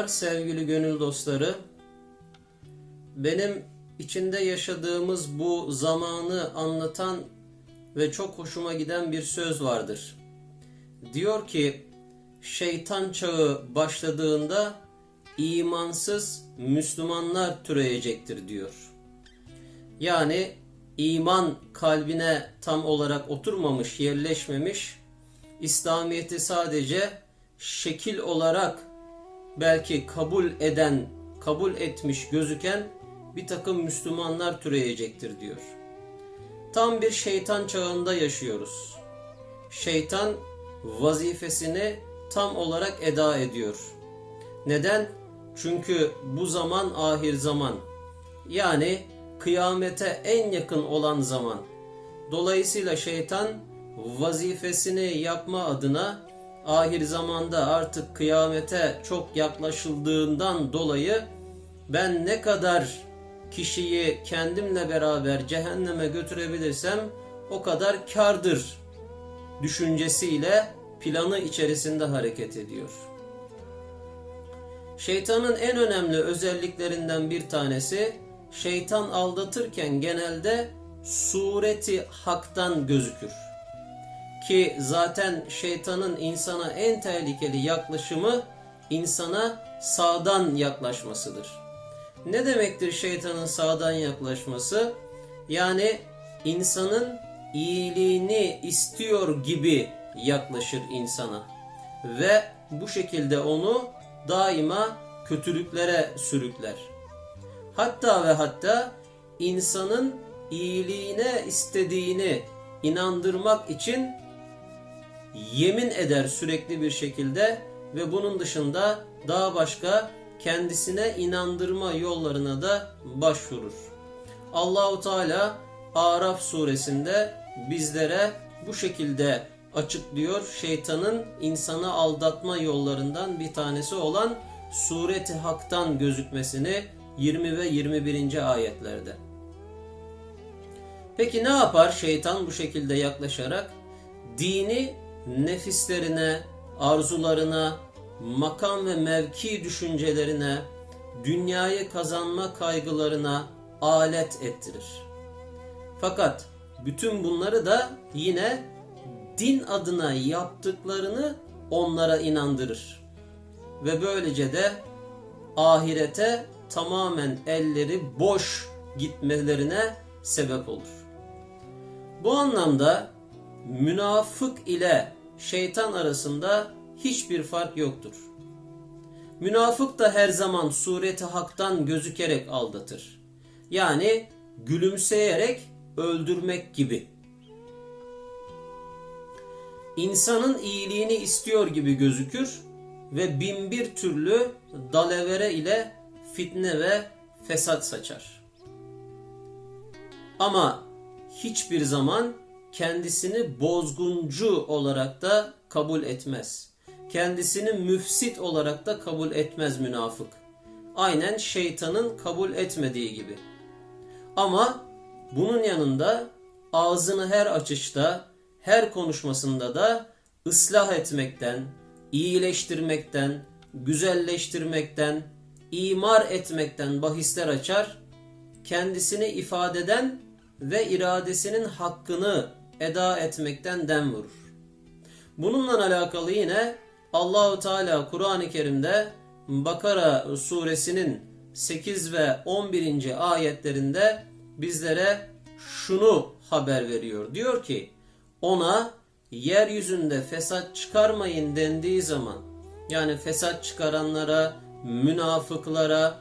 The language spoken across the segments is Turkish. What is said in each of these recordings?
Merhabalar sevgili gönül dostları. Benim içinde yaşadığımız bu zamanı anlatan ve çok hoşuma giden bir söz vardır. Diyor ki şeytan çağı başladığında imansız Müslümanlar türeyecektir diyor. Yani iman kalbine tam olarak oturmamış, yerleşmemiş, İslamiyet'i sadece şekil olarak belki kabul eden, kabul etmiş gözüken bir takım Müslümanlar türeyecektir diyor. Tam bir şeytan çağında yaşıyoruz. Şeytan vazifesini tam olarak eda ediyor. Neden? Çünkü bu zaman ahir zaman. Yani kıyamete en yakın olan zaman. Dolayısıyla şeytan vazifesini yapma adına ahir zamanda artık kıyamete çok yaklaşıldığından dolayı ben ne kadar kişiyi kendimle beraber cehenneme götürebilirsem o kadar kardır düşüncesiyle planı içerisinde hareket ediyor. Şeytanın en önemli özelliklerinden bir tanesi şeytan aldatırken genelde sureti haktan gözükür. Ki zaten şeytanın insana en tehlikeli yaklaşımı insana sağdan yaklaşmasıdır. Ne demektir şeytanın sağdan yaklaşması? Yani insanın iyiliğini istiyor gibi yaklaşır insana. Ve bu şekilde onu daima kötülüklere sürükler. Hatta ve hatta insanın iyiliğine istediğini inandırmak için yemin eder sürekli bir şekilde ve bunun dışında daha başka kendisine inandırma yollarına da başvurur. Allahu Teala Araf suresinde bizlere bu şekilde açıklıyor. Şeytanın insanı aldatma yollarından bir tanesi olan sureti haktan gözükmesini 20 ve 21. ayetlerde. Peki ne yapar şeytan bu şekilde yaklaşarak? Dini nefislerine, arzularına, makam ve mevki düşüncelerine, dünyayı kazanma kaygılarına alet ettirir. Fakat bütün bunları da yine din adına yaptıklarını onlara inandırır. Ve böylece de ahirete tamamen elleri boş gitmelerine sebep olur. Bu anlamda münafık ile şeytan arasında hiçbir fark yoktur. Münafık da her zaman sureti haktan gözükerek aldatır. Yani gülümseyerek öldürmek gibi. İnsanın iyiliğini istiyor gibi gözükür ve binbir türlü dalavere ile fitne ve fesat saçar. Ama hiçbir zaman kendisini bozguncu olarak da kabul etmez. Kendisini müfsit olarak da kabul etmez münafık. Aynen şeytanın kabul etmediği gibi. Ama bunun yanında ağzını her açışta, her konuşmasında da ıslah etmekten, iyileştirmekten, güzelleştirmekten, imar etmekten bahisler açar, kendisini ifadeden ve iradesinin hakkını eda etmekten dem vurur. Bununla alakalı yine Allahu Teala Kur'an-ı Kerim'de Bakara suresinin 8 ve 11. ayetlerinde bizlere şunu haber veriyor. Diyor ki ona yeryüzünde fesat çıkarmayın dendiği zaman yani fesat çıkaranlara, münafıklara,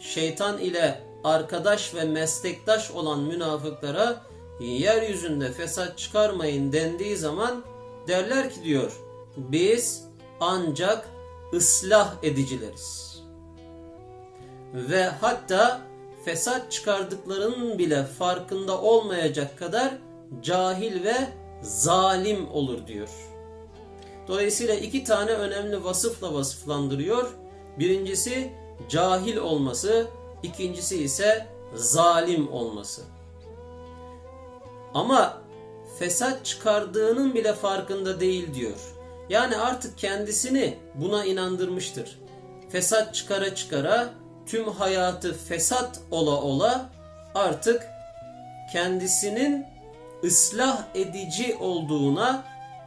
şeytan ile arkadaş ve meslektaş olan münafıklara yeryüzünde fesat çıkarmayın dendiği zaman derler ki diyor biz ancak ıslah edicileriz. Ve hatta fesat çıkardıklarının bile farkında olmayacak kadar cahil ve zalim olur diyor. Dolayısıyla iki tane önemli vasıfla vasıflandırıyor. Birincisi cahil olması, ikincisi ise zalim olması. Ama fesat çıkardığının bile farkında değil diyor. Yani artık kendisini buna inandırmıştır. fesat çıkara çıkara tüm hayatı fesat ola ola artık kendisinin ıslah edici olduğuna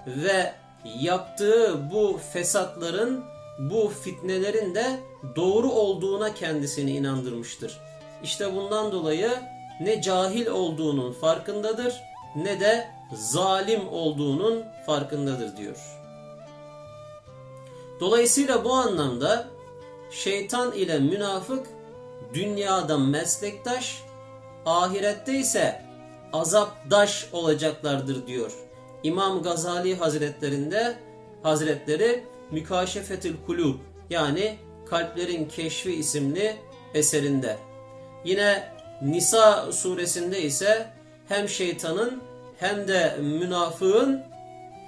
ve yaptığı bu fesatların, bu fitnelerin de doğru olduğuna kendisini inandırmıştır. İşte bundan dolayı ne cahil olduğunun farkındadır ne de zalim olduğunun farkındadır diyor. Dolayısıyla bu anlamda şeytan ile münafık dünyada meslektaş, ahirette ise azapdaş olacaklardır diyor. İmam Gazali Hazretlerinde Hazretleri Mükaşefetül Kulub yani Kalplerin Keşfi isimli eserinde. Yine Nisa suresinde ise hem şeytanın hem de münafığın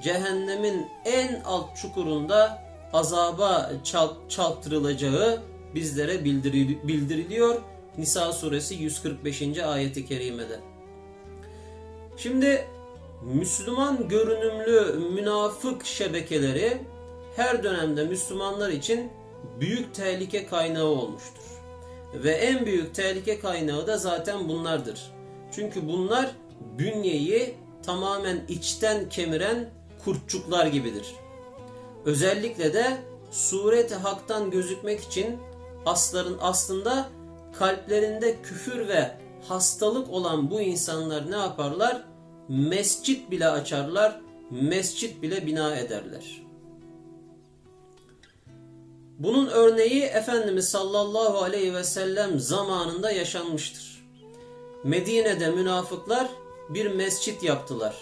cehennemin en alt çukurunda azaba çarptırılacağı bizlere bildiriliyor. Nisa suresi 145. ayeti kerimede. Şimdi Müslüman görünümlü münafık şebekeleri her dönemde Müslümanlar için büyük tehlike kaynağı olmuştur. Ve en büyük tehlike kaynağı da zaten bunlardır. Çünkü bunlar bünyeyi tamamen içten kemiren kurtçuklar gibidir. Özellikle de sureti haktan gözükmek için asların aslında kalplerinde küfür ve hastalık olan bu insanlar ne yaparlar? Mescit bile açarlar, mescit bile bina ederler. Bunun örneği Efendimiz sallallahu aleyhi ve sellem zamanında yaşanmıştır. Medine'de münafıklar bir mescit yaptılar.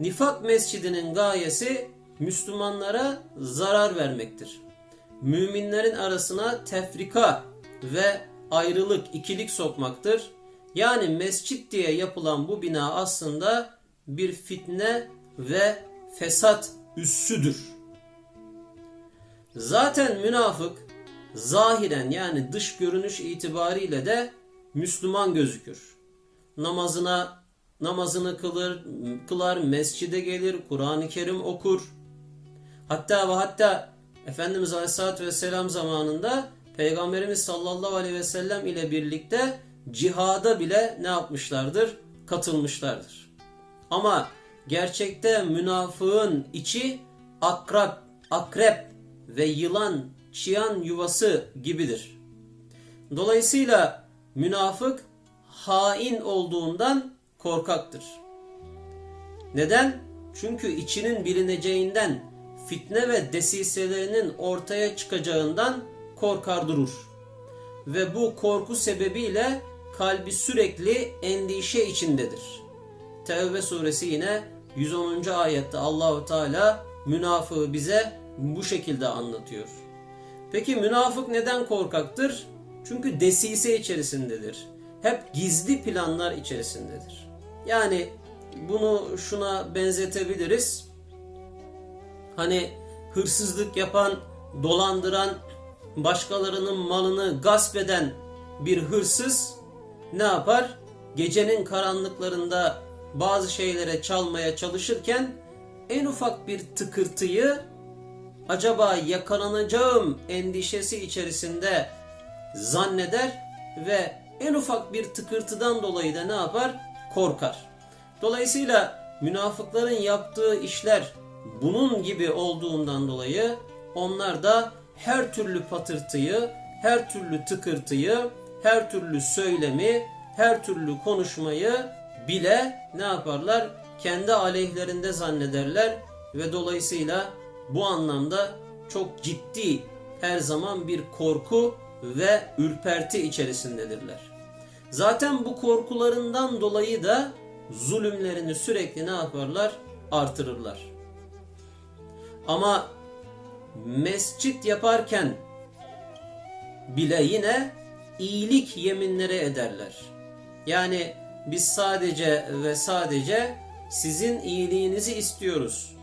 Nifak mescidinin gayesi Müslümanlara zarar vermektir. Müminlerin arasına tefrika ve ayrılık, ikilik sokmaktır. Yani mescit diye yapılan bu bina aslında bir fitne ve fesat üssüdür. Zaten münafık zahiren yani dış görünüş itibariyle de Müslüman gözükür. Namazına namazını kılır, kılar, mescide gelir, Kur'an-ı Kerim okur. Hatta ve hatta Efendimiz Aleyhisselatü Vesselam zamanında Peygamberimiz sallallahu aleyhi ve sellem ile birlikte cihada bile ne yapmışlardır? Katılmışlardır. Ama gerçekte münafığın içi akrep, akrep ve yılan, çiyan yuvası gibidir. Dolayısıyla münafık hain olduğundan korkaktır. Neden? Çünkü içinin bilineceğinden, fitne ve desiselerinin ortaya çıkacağından korkar durur. Ve bu korku sebebiyle kalbi sürekli endişe içindedir. Tevbe suresi yine 110. ayette Allahu Teala münafığı bize bu şekilde anlatıyor. Peki münafık neden korkaktır? Çünkü desise içerisindedir. Hep gizli planlar içerisindedir. Yani bunu şuna benzetebiliriz. Hani hırsızlık yapan, dolandıran, başkalarının malını gasp eden bir hırsız ne yapar? Gecenin karanlıklarında bazı şeylere çalmaya çalışırken en ufak bir tıkırtıyı acaba yakalanacağım endişesi içerisinde zanneder ve en ufak bir tıkırtıdan dolayı da ne yapar? Korkar. Dolayısıyla münafıkların yaptığı işler bunun gibi olduğundan dolayı onlar da her türlü patırtıyı, her türlü tıkırtıyı, her türlü söylemi, her türlü konuşmayı bile ne yaparlar? Kendi aleyhlerinde zannederler ve dolayısıyla bu anlamda çok ciddi her zaman bir korku ve ürperti içerisindedirler. Zaten bu korkularından dolayı da zulümlerini sürekli ne yaparlar? Artırırlar. Ama mescit yaparken bile yine iyilik yeminleri ederler. Yani biz sadece ve sadece sizin iyiliğinizi istiyoruz.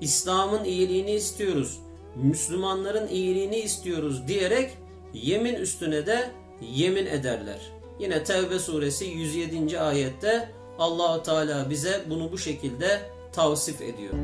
İslam'ın iyiliğini istiyoruz. Müslümanların iyiliğini istiyoruz diyerek yemin üstüne de yemin ederler. Yine Tevbe suresi 107. ayette Allahu Teala bize bunu bu şekilde tavsif ediyor.